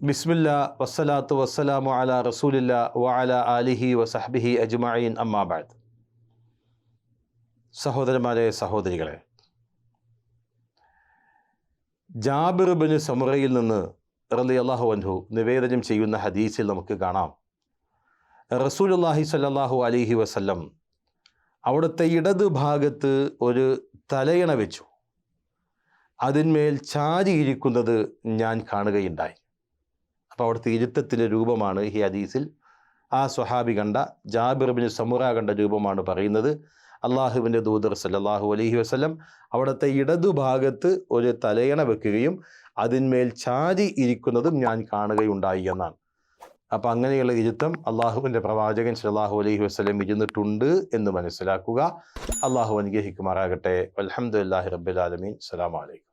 ബിസ്മില്ല വസ്സലാത്തു വസ്സലാമു അല റസൂലില്ല വഅല ആലിഹി വസഹ്ബിഹി അജ്മഈൻ അമ്മാബാദ് സഹോദരന്മാരെ സഹോദരികളെ ജാബിർ ബിൻ സമുറയിൽ നിന്ന് റലി അള്ളാഹു അൻഹു നിവേദനം ചെയ്യുന്ന ഹദീസിൽ നമുക്ക് കാണാം. റസൂലുള്ളാഹി സല്ലാഹു അലിഹി വസല്ലം അവിടുത്തെ ഇടത് ഭാഗത്ത് ഒരു തലയണ വെച്ചു. അതിന്മേൽ ചാരിയിരിക്കുന്നത് ഞാൻ കാണുകയുണ്ടായി. അപ്പോൾ അവിടുത്തെ ഇരുത്തത്തിന്റെ രൂപമാണ് ഈ ഹദീസിൽ. ആ സ്വഹാബി കണ്ട ജാബിർ ബിൻ സമുറ കണ്ട രൂപമാണ് പറയുന്നത്. അള്ളാഹുവിന്റെ ദൂതർ സല്ലാഹു അലഹി വസ്ലം അവിടുത്തെ ഇടതുഭാഗത്ത് ഒരു തലയണ വെക്കുകയും അതിന്മേൽ ചാരി ഇരിക്കുന്നതും ഞാൻ കാണുകയുണ്ടായി എന്നാണ്. അപ്പം അങ്ങനെയുള്ള ഇരുത്തം അള്ളാഹുവിന്റെ പ്രവാചകൻ സല്ലല്ലാഹു അലഹി വസ്ലം ഇരുന്നിട്ടുണ്ട് എന്ന് മനസ്സിലാക്കുക. അള്ളാഹു അനുഗ്രഹിക്കുമാറാകട്ടെ. അലഹമുല്ലാഹി റബ്ബുലാലമീൻ അസ്സലാമു അലൈക്കും.